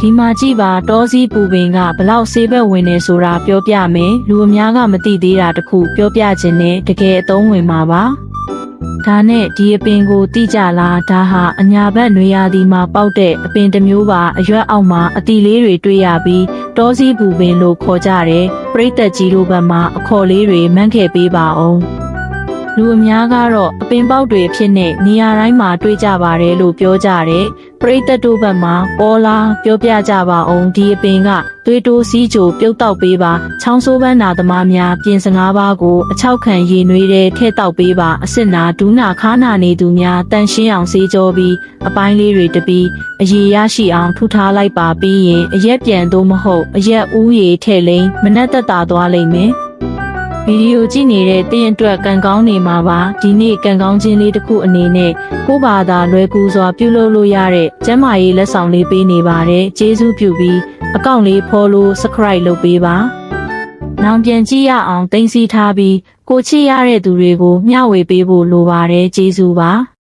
ဒီမှာကြည့်ပါတောစည်းပူပင်ကဘလောက်ဆေးဘက်ဝင်နေဆိုတာပြောပြမယ်လူအများကမသိသေးတာတခုပြောပြခြင်းနဲ့တကယ်အသုံးဝင်မှာပါဒါနဲ့ဒီအပင်ကိုတိကြလားဒါဟာအညာဘက်နွေရာသီမှာပေါက်တဲ့အပင်တစ်မျိုးပါအရွက်အောက်မှာအတီလေးတွေတွေ့ရပြီးတောစည်းပူပင်လို့ခေါ်ကြတယ်ပရိသတ်ကြီးတို့ဘက်မှာအခေါ်လေးတွေမှန်းခဲ့ပေးပါအောင် လူအများကတော့အပင်ပေါက်တွေဖြစ်နေနေရာတိုင်းမှာတွေ့ကြပါတယ်လို့ပြောကြတယ်ပရိသတ်တို့ဘက်မှာပေါ်လာပြောပြကြပါအောင်ဒီအပင်ကသွေးတိုးစီးကြိုပြုတ်တောက်ပေးပါချောင်းဆိုးပန်းနာသမားများပြင်စငါးပါးကိုအချောက်ခံရည်နွေးတဲ့ထဲ့တောက်ပေးပါအစစ်နာဒူးနာခါနာနေသူများတန်ရှင်းအောင်စေးကြောပြီးအပိုင်းလေးတွေတပြီးအရေရရှိအောင်ထူထားလိုက်ပါပြီးရင်အရက်ပြန်တော့မဟုတ်အရက်ဦးရည်ထဲ့လိမ့်မနှက်သက်သာသွားလိမ့်မယ် ဗီဒီယိုကြည့်နေတဲ့တင်းအတွက်ကံကောင်းနေမှာပါဒီနေ့ကံကောင်းခြင်းလေးတစ်ခုအနေနဲ့ကိုယ့်ဘာသာလွယ်ကူစွာပြုလုပ်လို့ရတဲ့ကျမ်းမာရေးလက်ဆောင်လေးပေးနေပါတယ်ကျေးဇူးပြုပြီးအကောင့်လေးဖော်လို့ subscribe လုပ်ပေးပါနောင်ပြန်ကြည့်ရအောင်တင်စီထားပြီးကိုချစ်ရတဲ့သူတွေကိုမျှဝေပေးဖို့လိုပါတယ်ကျေးဇူးပါ